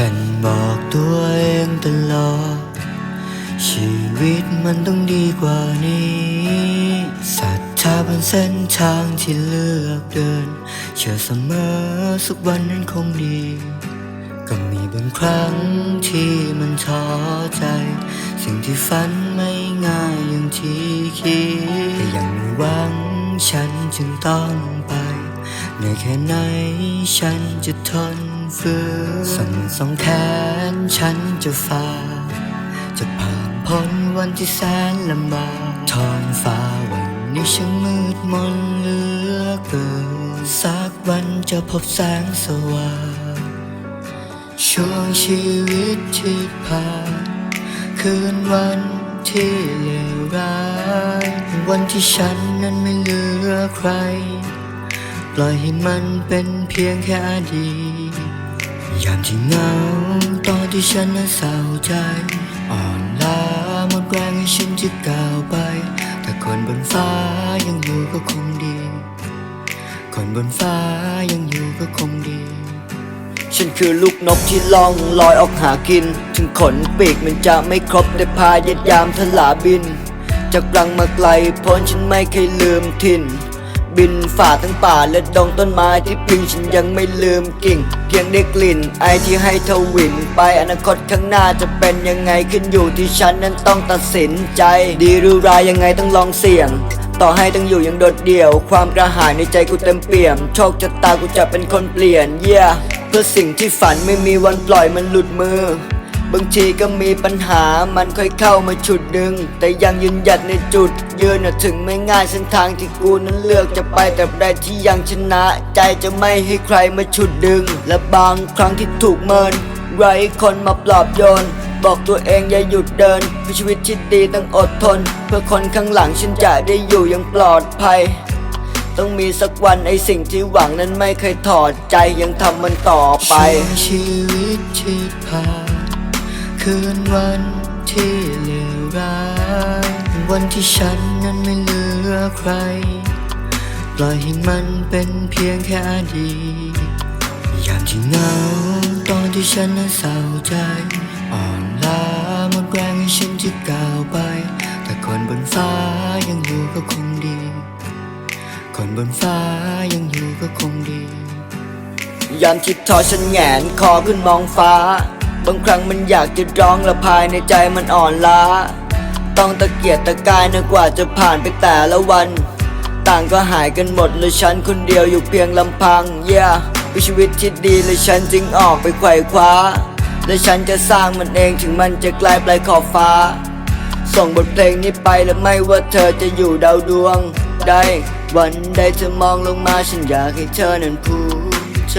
ฉันบอกตัวเองตลอด ชีวิตมันต้องดีกว่านี้ศรัทธาบนเส้นทางที่เลือกเดิน เชื่อเสมอสักวันนั้นคงดี ก็มีบางครั้งที่มันท้อใจ สิ่งที่ฝันไม่ง่ายอย่างที่คิดแต่ยังมีหวังฉันจึงต้องไปเหนื่อยแค่ไหนฉันจะทน ฝืนส่งสองแขนฉันจะฝ่า จะผ่านพ้นวันที่แสนลำบากท้องฟ้าวันนี้ช่างมืดมนเหลือเกินสักวันจะพบแสงสว่างช่วงชีวิตที่ผ่านคืนวันที่เลวร้ายวันที่ฉันนั้นไม่เหลือใคร ปล่อยให้มันเป็นเพียงแค่อดีต ยามที่เหงาตอนที่ฉันนั้นเศร้าใจ อ่อนล้าหมดแรงให้ฉันจะก้าวไป แต่คนบนฟ้ายังอยู่ก็คงดี คนบนฟ้ายังอยู่ก็คงดี ฉันคือลูกนกที่ล่องลอยออกหากิน ถึงขนปีกมันจะไม่ครบแต่พายายามทลาบิน จากรังมาไกลพ้นฉันไม่เคยลืมถิ่น บินฝ่าทั้งป่าและดงต้นไม้ที่พิงฉันยังไม่ลืมกิ่ง เพียงได้กลิ่นไอที่ให้ทวินไปอนาคตข้างหน้าจะเป็นยังไงขึ้นอยู่ที่ฉันนั้นต้องตัดสินใจ ดีหรือร้ายยังไงต้องลองเสี่ยง ต่อให้ต้องอยู่อย่างโดดเดี่ยว ความกระหายในใจกูเต็มเปี่ยม โชคชะตากูจะเป็นคนเปลี่ยนเย่ yeah. เพื่อสิ่งที่ฝันไม่มีวันปล่อยมันหลุดมือ บางทีก็มีปัญหามันค่อยเข้ามาฉุดดึง แต่ยังยืนหยัดในจุด ยืนน่ะถึงไม่ง่ายเส้นทางที่กูนั้นเลือกจะไปแต่ใดที่ยังชนะ ใจจะไม่ให้ใครมาฉุดดึง และบางครั้งที่ถูกเมินไร้คนมาปลอบโยน บอกตัวเองอย่าหยุดเดินเพื่อชีวิตที่ดีต้องอดทน เพื่อคนข้างหลังฉันจะได้อยู่อย่างปลอดภัย ต้องมีสักวันไอสิ่งที่หวังนั้นไม่เคยถอดใจยังทำมันต่อไปชีวิตที่ผ่าน คืนวันที่เลวร้ายวันที่ฉันนั้นไม่เหลือใคร ปล่อยให้มันเป็นเพียงแค่อดีตยามที่เหงาตอนที่ฉันนั้นเศร้าใจ อ่อนล้าหมดแรงให้ฉันจะก้าวไป แต่คนบนฟ้ายังอยู่ก็คงดี คนบนฟ้ายังอยู่ก็คงดียามที่ท้อฉันแงนคอขึ้นมองฟ้า บางครั้งมันอยากจะร้องละภายในใจมันอ่อนล้า ต้องตะเกียกตะกายนะกว่าจะผ่านไปแต่ละวัน ต่างก็หายกันหมดเลยฉันคนเดียวอยู่เพียงลำพัง เย่เป็นชีวิตที่ดีเลยฉันจึงออกไปไขว่คว้า และฉันจะสร้างมันเองถึงมันจะไกลปลายขอบฟ้า ส่งบทเพลงนี้ไปและไม่ว่าเธอจะอยู่ดาวดวงใดวันใดเธอมองลงมาฉันอยากให้เธอนั้นภูมิใจ